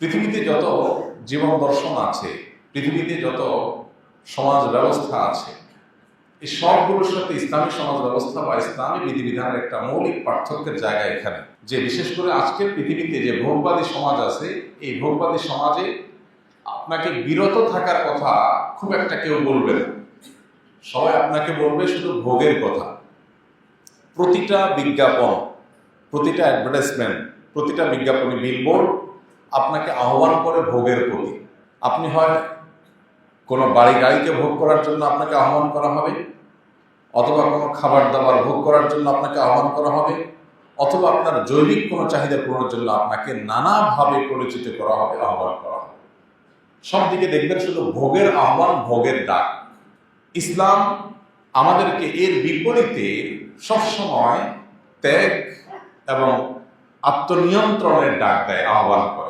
পৃথিবীতে যত জীবন দর্শন আছে, পৃথিবীতে যত সমাজ ব্যবস্থা আছে এই সবগুলোর সাথে ইসলামী সমাজ ব্যবস্থা বা ইসলামী বিধিবিধানের একটা মৌলিক পার্থক্যের জায়গা এখানে। যে বিশেষ করে আজকের পৃথিবীতে যে ভোগবাদী সমাজ আছে, এই ভোগবাদী সমাজে আপনাকে বিরত থাকার কথা খুব একটা কেউ বলবে না। সবাই আপনাকে বলবে শুধু ভোগের কথা। প্রতিটা বিজ্ঞাপন, প্রতিটা অ্যাডভার্টাইজমেন্ট, প্রতিটা বিজ্ঞাপনী বিলবোর্ড আপনাকে আহ্বান করে ভোগের প্রতি আপনি হয় কোনো বাড়ি গাড়িকে ভোগ করার জন্য আপনাকে আহ্বান করা হবে, অথবা কোনো খাবার দাবার ভোগ করার জন্য আপনাকে আহ্বান করা হবে, অথবা আপনার জৈবিক কোনো চাহিদা পূরণের জন্য আপনাকে নানাভাবে পরিচিত করা হবে, আহ্বান করা হবে। সব দিকে দেখবেন শুধু ভোগের আহ্বান, ভোগের ডাক। ইসলাম আমাদেরকে এর বিপরীতে সবসময় ত্যাগ এবং আত্মনিয়ন্ত্রণের ডাক দেয়, আহ্বান করে।